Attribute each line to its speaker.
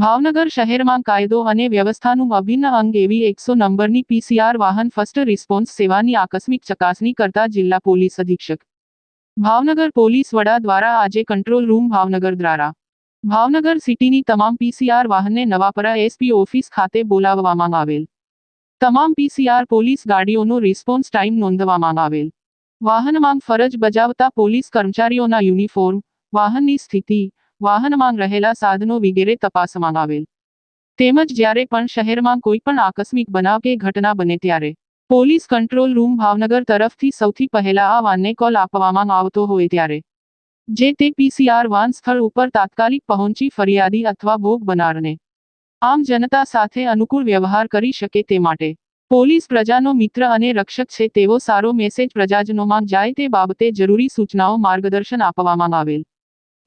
Speaker 1: ભાવનગર શહેરમાં કાયદો અને વ્યવસ્થાનું અભિન્ન અંગ એવી એકસો નંબરની પીસીઆર વાહન ફર્સ્ટ રિસ્પોન્સ સેવાની આકસ્મિક ચકાસણી કરતા જિલ્લા પોલીસ અધિક્ષક. ભાવનગર પોલીસ વડા દ્વારા આજે કંટ્રોલ રૂમ ભાવનગર દ્વારા. ભાવનગર સિટીની તમામ પીસીઆર વાહનને નવાપરા એસપી ઓફિસ ખાતે બોલાવવામાં આવેલ. તમામ પીસીઆર પોલીસ ગાડીઓનો રિસ્પોન્સ ટાઈમ નોંધવામાં આવેલ. વાહનમાં ફરજ બજાવતા પોલીસ કર્મચારીઓના યુનિફોર્મ, વાહનની સ્થિતિ વાહનમાં રહેલા સાધનો વગેરે તપાસવામાં આવેલ. તેમજ જ્યારે પણ શહેરમાં કોઈ પણ આકસ્મિક બનાવ કે ઘટના બને ત્યારે, પોલીસ કંટ્રોલ રૂમ ભાવનગર તરફથી સૌથી પહેલા આ વાનને કોલ આપવામાં આવતો હોય ત્યારે, જે તે પીસીઆર વાન સ્થળ ઉપર તાત્કાલિક પહોંચી ફરિયાદી અથવા ભોગ બનારને, આમ જનતા સાથે અનુકૂળ વ્યવહાર કરી શકે તે માટે, પોલીસ પ્રજાનો મિત્ર અને રક્ષક છે તેવો સારો મેસેજ પ્રજાજનોમાં જાય તે બાબતે જરૂરી સૂચનાઓ માર્ગદર્શન આપવામાં આવેલ.